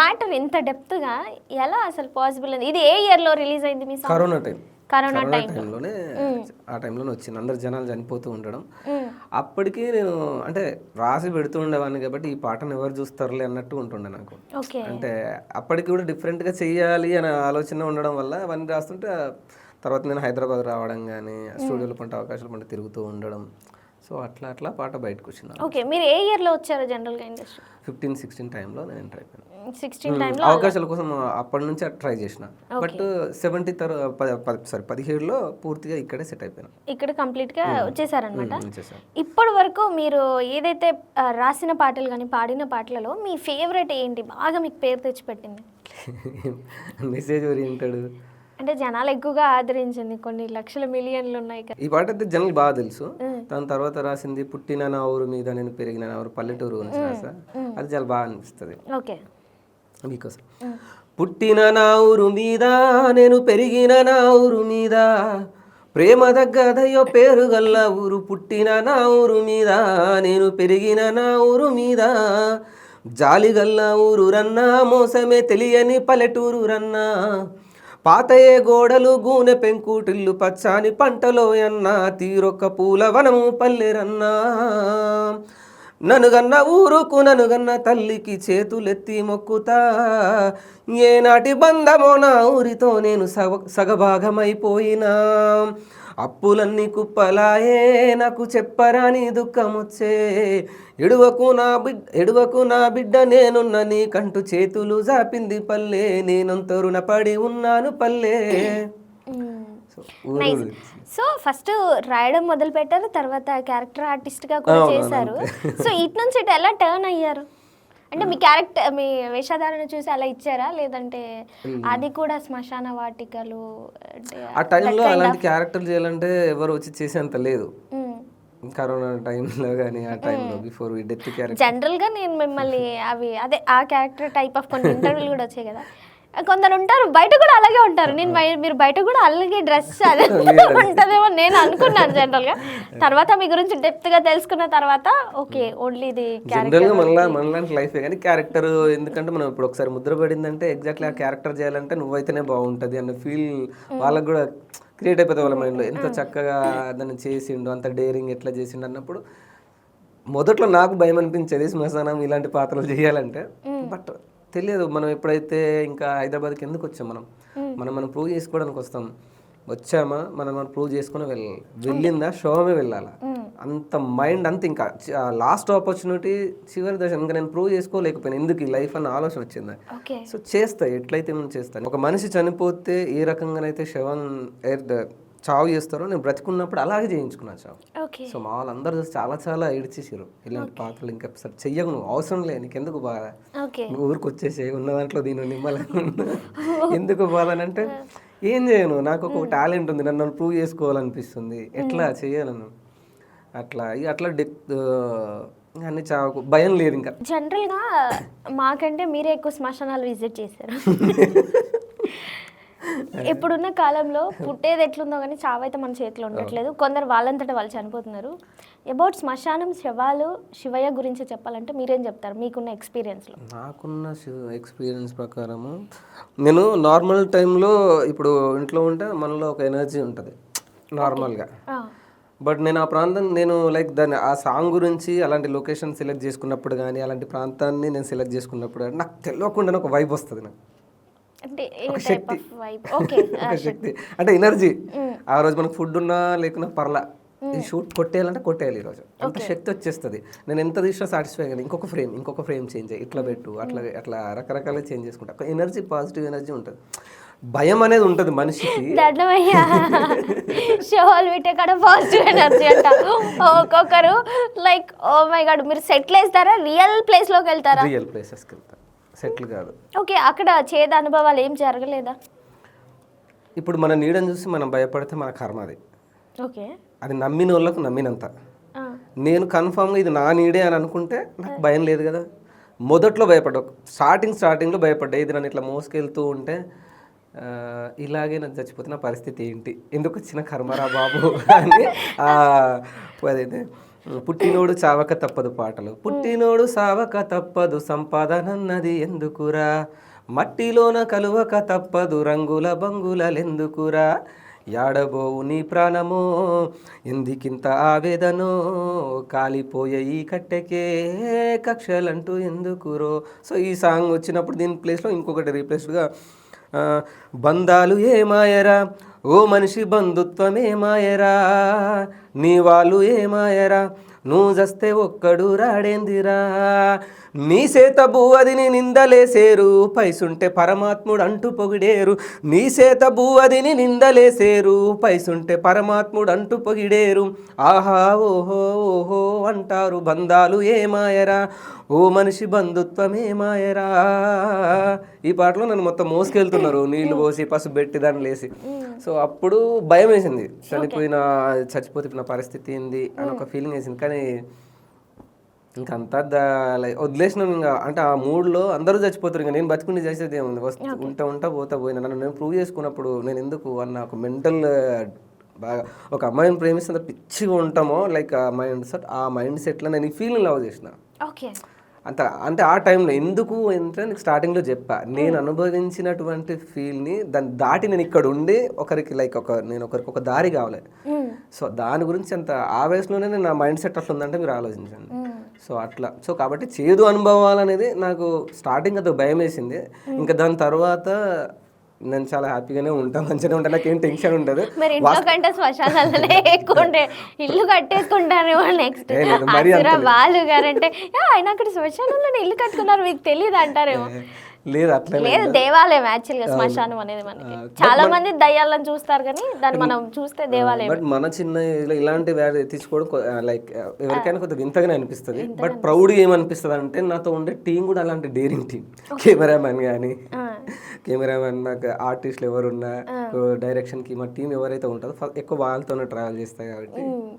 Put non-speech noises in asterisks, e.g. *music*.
Matter ఇంత డెప్త్గా ఎలా అసలు పాసిబుల్ ఇది ఏ ఇయర్లో రిలీజ్ అయింది మీ కరోనా టైం కరోనా కరోనా టైంలో టైంలోనే ఆ టైంలోనే వచ్చింది. అందరు జనాలు చనిపోతూ ఉండడం. అప్పటికి నేను అంటే రాసి పెడుతూ ఉండేవాడిని కాబట్టి ఈ పాటను ఎవరు చూస్తారులే అన్నట్టు ఉంటుండే నాకు. అంటే అప్పటికి కూడా డిఫరెంట్గా చెయ్యాలి అనే ఆలోచన ఉండడం వల్ల అవన్నీ రాస్తుంటే తర్వాత నేను హైదరాబాద్ రావడం కానీ స్టూడియోలో పంట అవకాశాలు పంట తిరుగుతూ ఉండడం సో అట్లా అట్లా పాట బయటకు వచ్చింది ఓకే మీరు ఏ ఇయర్లో వచ్చారు జనరల్గా ఇండస్ట్రీ? ఫిఫ్టీన్ సిక్స్టీన్ టైంలో నేను ఎంటర్ అయిపోయాను. సిక్స్టీన్ టైంలో? అవకాశాల కోసం అప్పటి నుంచి ట్రై చేసిన. బట్ సెవెంటీ తర్వాత సారీ పదిహేడులో పూర్తిగా ఇక్కడే సెట్ అయిపోయాను. ఇక్కడ కంప్లీట్గా వచ్చేసారనమాట. ఇప్పటి వరకు మీరు ఏదైతే రాసిన పాటలు కానీ పాడిన పాటలలో మీ ఫేవరెట్ ఏంటి? బాగా మీకు పేరు తెచ్చిపెట్టింది. *laughs* మెసేజ్ ఓరియంటెడ్ అంటే జనాలు ఎక్కువగా ఆదరించింది. కొన్ని లక్షల మిలియన్లు ఉన్నాయి కదా. ఈ పాట అయితే జనాలు బాగా తెలుసు. దాని తర్వాత రాసింది పుట్టిన నా ఊరు మీద నేను పెరిగిన నా ఊరు పల్లెటూరు గురించి రాసా. అది చాలా బాగా అనిపిస్తుంది. మీకోసం. పుట్టిన నా ఊరు మీద నేను పెరిగిన నా ఊరు మీద ప్రేమ దగ్గదయ్యో పేరు గల్ల ఊరు పుట్టిన నా ఊరు మీద నేను పెరిగిన నా ఊరు మీద జాలి గల్ల ఊరు రన్నా మోసమే తెలియని పల్లెటూరు రన్నా పాతయే గోడలు గూనె పెంకుటిల్లు పచ్చాని పంటలో అన్నా తీరొక్క పూల వనము పల్లెరన్నా. ననుగన్న ఊరుకు ననుగన్న తల్లికి చేతులెత్తి మొక్కుతా. ఏనాటి బంధమో నా ఊరితో నేను సగ సగభాగమైపోయినా. అప్పులన్నీ కుప్పలాయే నాకు చెప్పరాని దుఃఖమొచ్చే. ఎడువకు నా బిడ్డ ఎడువకు నా బిడ్డ నేనున్న నీకంటూ చేతులు జాపింది పల్లె. నేనంత రుణపడి ఉన్నాను పల్లె. సో ఫస్ట్ రాయడం మొదలు పెట్టారు తర్వాత క్యారెక్టర్ ఆర్టిస్ట్గా కూడా చేశారు. సో ఇటు నుంచి ఇటు ఎలా టర్న్ అయ్యారు? అంటే మీ క్యారెక్టర్ మీ వేషధారణ చూసి అలా ఇచ్చారా? లేదంటే అది కూడా శ్మశాన వాటికలు ఆ టైంలో అలాంటి క్యారెక్టర్ చేయాలంటే ఎవరు వచ్చి చేసేంత లేదు. మ్మ్. కరోనా టైంలో కానీ ఆ టైంలో బిఫోర్ డెత్ క్యారెక్టర్ జనరల్గా నేను మిమ్మల్ని అవి అదే ఆ క్యారెక్టర్ టైప్ ఆఫ్ కొన్ని ఇంటర్వ్యూలు కూడా వచ్చాయి కదా. కొందరు ఉంటారు బయట కూడా అలాగే ఉంటారు. నేను మీరు బయట కూడా అలాగే డ్రెస్ అదే *laughs* ఉంటదేమో నేను అనుకున్నాను జనరల్గా తర్వాత మీ గురించి డెప్త్గా తెలుసుకున్న తర్వాత ఓకే ఓన్లీ ఇది జనరల్గా మనలా మనలాంటి లైఫ్ కానీ క్యారెక్టర్ ఎందుకంటే మనం ఇప్పుడు ఒకసారి ముద్ర పడిందంటే ఎగ్జాక్ట్లీ ఆ క్యారెక్టర్ చేయాలంటే నువ్వైతేనే బాగుంటది అన్న ఫీల్ వాళ్ళకి కూడా క్రియేట్ అయిపోతుంది వాళ్ళ మైండ్లో. ఎంత చక్కగా దాన్ని చేసిండు అంత డేరింగ్ ఎట్లా చేసిండు అన్నప్పుడు మొదట్లో నాకు భయం అనిపించేది శ్మశానం ఇలాంటి పాత్రలు చేయాలంటే. బట్ తెలియదు. మనం ఎప్పుడైతే ఇంకా హైదరాబాద్కి ఎందుకు వచ్చాం మనం? మనం మనం ప్రూవ్ చేసుకోవడానికి వస్తాం. వచ్చామా? మనం మనం ప్రూవ్ చేసుకుని వెళ్ళాలి. వెళ్ళిందా? షోమే వెళ్ళాలా? అంత మైండ్ అంత ఇంకా లాస్ట్ ఆపర్చునిటీ చివరి దశ ఇంకా నేను ప్రూవ్ చేసుకోలేకపోయాను. ఎందుకు ఈ లైఫ్ అన్న ఆలోచన వచ్చింది? సో చేస్తా. ఎట్లయితే నేను చేస్తాను. ఒక మనిషి చనిపోతే ఏ రకంగానైతే శవం ఏ- చావు చేస్తారో నేను బ్రతికున్నప్పుడు అలాగే చేయించుకున్నా చావు. సో మా వాళ్ళందరూ చూసి చాలా చాలా ఏడ్చేసారు ఇలాంటి పాత్రలు ఇంకా సార్ చెయ్యకు నువ్వు అవసరం లే నీకు ఎందుకు బాధ నువ్వు ఊరికి వచ్చేసి ఉన్న దాంట్లో దీని నిమ్మలంగా *laughs* ఎందుకు బాధ అని అంటే ఏం చేయను నాకు ఒక టాలెంట్ ఉంది నన్ను ప్రూవ్ చేసుకోవాలనిపిస్తుంది. ఎట్లా చేయాలను అట్లా అట్లా డెత్ అన్ని చావకు భయం లేదు ఇంకా. జనరల్గా మాకంటే మీరే ఎక్కువ శ్మశానాలు విజిట్ చేశారు. *laughs* ఇప్పుడున్న కాలంలో పుట్టేది ఎట్లుందో కానీ చావైతే మన చేతిలో ఉండట్లేదు. కొందరు వాళ్ళంతటా వాళ్ళు చనిపోతున్నారు. అబౌట్ శ్మశానం శవాలు శివయ్య గురించి చెప్పాలంటే మీరేం చెప్తారు? మీకున్న ఎక్స్పీరియన్స్లో నాకున్న ఎక్స్పీరియన్స్ ప్రకారము నేను నార్మల్ టైంలో ఇప్పుడు ఇంట్లో ఉంటే మనలో ఒక ఎనర్జీ ఉంటుంది నార్మల్గా బట్ నేను ఆ ప్రాంతం నేను లైక్ దాన్ని ఆ సాంగ్ గురించి అలాంటి లొకేషన్ సెలెక్ట్ చేసుకున్నప్పుడు కానీ అలాంటి ప్రాంతాన్ని నేను సెలెక్ట్ చేసుకున్నప్పుడు కానీ నాకు తెలియకుండానే ఒక వైబ్ వస్తుంది నాకు. ఒక *laughs* శక్తి. అంటే ఎనర్జీ ఆ రోజు మనకు ఫుడ్ ఉన్నా లేకున్నా పర్లా. ఈ షూట్ కొట్టేయాలంటే కొట్టేయాలి ఈ రోజు. అంత శక్తి వచ్చేస్తుంది? నేను ఎంత తీసినా సాటిస్ఫై కానీ ఇంకొక ఫ్రేమ్ ఇంకొక ఫ్రేమ్ చేంజ్ అయ్యి ఇట్లా పెట్టు అట్లా అట్లా రకరకాలుగా చేంజ్ చేసుకుంటా. ఎనర్జీ పాజిటివ్ ఎనర్జీ ఉంటుంది. భయం అనేది ఉంటుంది మనిషికి. షోలు పెట్టే పాజిటివ్ ఎనర్జీ అంట. ఒక్కొక్కరు లైక్ ఓ మై గాడ్ మీరు సెటిల్ వేస్తారా రియల్ ప్లేస్లోకి వెళ్తారా? రియల్ ప్లేసెస్కి వెళ్తా. సెటిల్ కాదు. ఓకే అక్కడ చేదు అనుభవాలు ఏం జరగలేదా? ఇప్పుడు మన నీడని చూసి మనం భయపడితే మన కర్మ అది. ఓకే. అది నమ్మిన వాళ్ళకు నమ్మినంత నేను కన్ఫామ్గా ఇది నా నీడే అని అనుకుంటే నాకు భయం లేదు కదా. మొదట్లో భయపడ్డా స్టార్టింగ్ స్టార్టింగ్లో భయపడ్డా. ఇది నన్ను ఇట్లా మోసుకెళ్తూ ఉంటే ఇలాగే నాకు చచ్చిపోతున్న పరిస్థితి ఏంటి? ఎందుకు వచ్చిన కర్మరా బాబు అని అదైతే పుట్టినోడు చావక తప్పదు పాటలు. పుట్టినోడు సావక తప్పదు సంపాదనన్నది ఎందుకురా? మట్టిలోన కలువక తప్పదు రంగుల బంగులెందుకురా యాడబోవు నీ ప్రాణమో ఎందుకింత ఆవేదనో? కాలిపోయే ఈ కట్టెకే కక్షలంటూ ఎందుకురో? సో ఈ సాంగ్ వచ్చినప్పుడు దీని ప్లేస్లో ఇంకొకటి రీప్లేస్డ్గా బంధాలు ఏమాయరా? ఓ మనిషి బంధుత్వం ఏమాయరా నీ వాళ్ళు ఏమాయరా నువ్వు జస్తే ఒక్కడు రాడేందిరా? నీ సేత బువ్వదిని నిందలేసేరు పైసుంటే పరమాత్ముడు అంటూ పొగిడేరు. నీ సేత బువ్వదిని నిందలేసేరు పైసుంటే పరమాత్ముడు అంటూ పొగిడేరు. ఆహా ఓహో ఓహో అంటారు బంధాలు ఏమాయరా? ఓ మనిషి బంధుత్వం ఏమాయరా ఈ పాటలో నన్ను మొత్తం మోసుకెళ్తున్నారు నీళ్ళు పోసి పసుపు పెట్టి దాన్ని లేసి సో అప్పుడు భయం వేసింది. చనిపోయిన చచ్చిపోతే ఇప్పుడు నా పరిస్థితి ఏంది అని ఒక ఫీలింగ్ వేసింది. కానీ ఇంకా అంతా దా- లై- వదిలేసినాను ఇంకా. అంటే ఆ మూడ్లో అందరూ చచ్చిపోతారు ఇంకా. నేను బతుకుండి చేసేది ఏముంది? వస్తు ఉంటా ఉంటా పోతా పోయినా. నన్ను నేను ప్రూవ్ చేసుకున్నప్పుడు నేను ఎందుకు అన్న ఒక మెంటల్ బాగా ఒక అమ్మాయిని ప్రేమిస్తే పిచ్చిగా ఉంటామో లైక్ ఆ మైండ్ సెట్ ఆ మైండ్ సెట్లో నేను ఈ ఫీలింగ్ లవ్ చేసిన. ఓకే అంత అంటే ఆ టైంలో ఎందుకు అంటే నీకు స్టార్టింగ్లో చెప్పా. నేను అనుభవించినటువంటి ఫీల్ని దాన్ని దాటి నేను ఇక్కడ ఉండి ఒకరికి లైక్ ఒక నేను ఒకరికి ఒక దారి కావాలి. సో దాని గురించి అంత ఆ వయసులోనే నేను నా మైండ్ సెట్ అట్లా ఉందంటే మీరు ఆలోచించండి. సో అట్లా. సో కాబట్టి చేదు అనుభవాలు అనేది నాకు స్టార్టింగ్ అది భయం వేసింది ఇంకా దాని తర్వాత నేను చాలా హ్యాపీగానే ఉంటాను మంచిగానే ఉంటాను నాకేం టెన్షన్ ఉండదు. మరి ఇంట్లో కంటే శ్మశానాలనే ఎక్కువ ఇల్లు కట్టేసుకుంటారేమో నెక్స్ట్ ఏ. వాళ్ళు గారంటే "యా, ఆయన అక్కడ శ్మశానంలో ఇల్లు కట్టుకున్నారు మీకు తెలియదు అంటారేమో లేదు అట్లా లేదు దేవాలయం యాక్చువల్గా శ్మశానం అనేది మనకి. చాలా మంది దయ్యాలను చూస్తారు కానీ దాన్ని మనం చూస్తే దేవాలయం. బట్ మన చిన్న ఇలాంటి వ్యాధి తెచ్చుకోవడం లైక్ ఎవరికైనా కొద్దిగా వింతగానే అనిపిస్తుంది. బట్ ప్రౌడ్గా ఏమనిపిస్తుంది అంటే నాతో ఉండే టీం కూడా అలాంటి డేరింగ్ టీం. కెమెరామెన్ కానీ కెమెరామెన్ నాకు ఆర్టిస్టులు ఎవరున్నా డైరెక్షన్కి మా టీం ఎవరైతే ఉంటుందో ఎక్కువ వాళ్ళతోనే ట్రావెల్ చేస్తాయి కాబట్టి.